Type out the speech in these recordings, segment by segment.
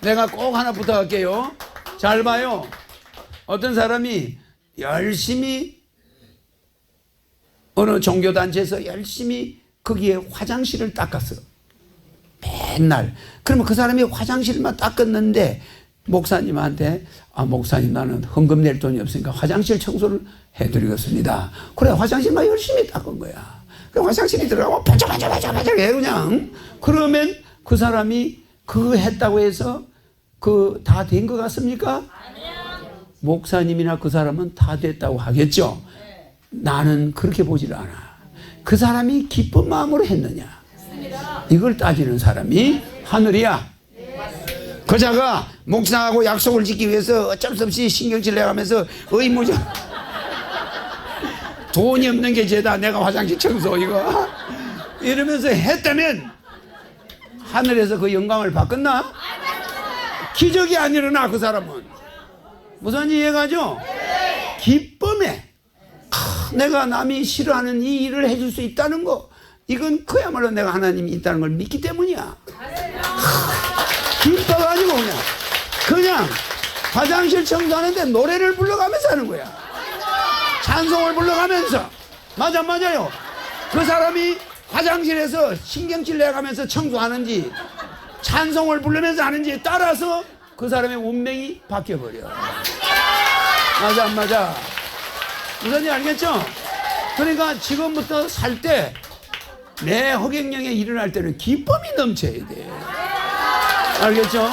내가 꼭 하나 부탁할게요. 잘 봐요. 어떤 사람이 열심히 어느 종교단체에서 열심히 거기에 화장실을 닦았어요. 맨날. 그러면 그 사람이 화장실만 닦았는데 목사님한테 아 목사님 나는 헌금 낼 돈이 없으니까 화장실 청소를 해드리겠습니다. 그래 화장실만 열심히 닦은 거야. 그 화장실이 들어가고 반짝반짝반짝반짝 해 그냥. 그러면 그 사람이 그거 했다고 해서 그 다 된 것 같습니까? 목사님이나 그 사람은 다 됐다고 하겠죠. 나는 그렇게 보질 않아. 그 사람이 기쁜 마음으로 했느냐. 이걸 따지는 사람이 하늘이야. 그자가 목사하고 약속을 지키기 위해서 어쩔 수 없이 신경질 내가면서 의무적 돈이 없는 게 죄다 내가 화장실 청소 이거 이러면서 했다면 하늘에서 그 영광을 받겠나? 기적이 안 일어나 그 사람은. 무슨 이해가죠? 기쁨에. 아, 내가 남이 싫어하는 이 일을 해줄 수 있다는 거. 이건 그야말로 내가 하나님이 있다는 걸 믿기 때문이야. 기뻐가지고 그냥 그냥 화장실 청소하는데 노래를 불러가면서 하는 거야. 찬송을 불러가면서. 맞아 맞아요. 그 사람이 화장실에서 신경질 내가면서 청소하는지 찬송을 부르면서 하는지 따라서 그 사람의 운명이 바뀌어버려 맞아 안 맞아 무슨 지 알겠죠? 그러니까 지금부터 살 때 내 허경영에 일어날 때는 기쁨이 넘쳐야 돼. 알겠죠?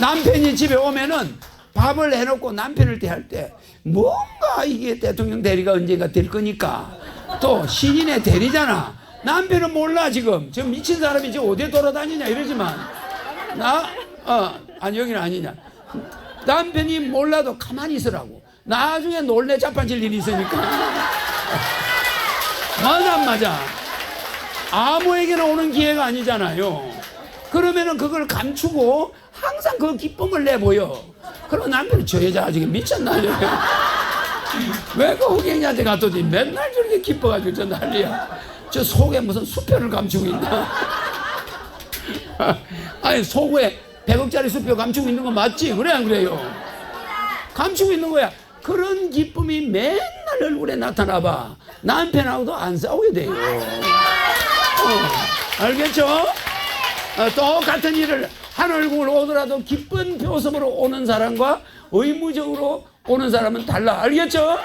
남편이 집에 오면은 밥을 해놓고 남편을 대할 때 뭔가 이게 대통령 대리가 언젠가 될 거니까 또 신인의 대리잖아. 남편은 몰라 지금. 지금 미친 사람이 지금 어디에 돌아다니냐 이러지만 나, 어, 아니 여기는 아니냐. 남편이 몰라도 가만히 있으라고. 나중에 놀래 자빠질 일이 있으니까. 맞아, 안 맞아. 아무에게나 오는 기회가 아니잖아요. 그러면은 그걸 감추고 항상 그 기쁨을 내보여. 그럼 남편이 저 여자 아직 미쳤나요? 왜그 호갱이한테 갔더니 맨날 저렇게 기뻐가지고 저 난리야. 저 속에 무슨 수표를 감추고 있나? 아니, 속에 100억짜리 수표 감추고 있는 거 맞지? 그래, 안 그래요? 감추고 있는 거야. 그런 기쁨이 맨날 얼굴에 나타나 봐. 남편하고도 안 싸우게 돼요. 어, 알겠죠? 어, 똑같은 일을 한 얼굴 오더라도 기쁜 표정으로 오는 사람과 의무적으로 오는 사람은 달라. 알겠죠?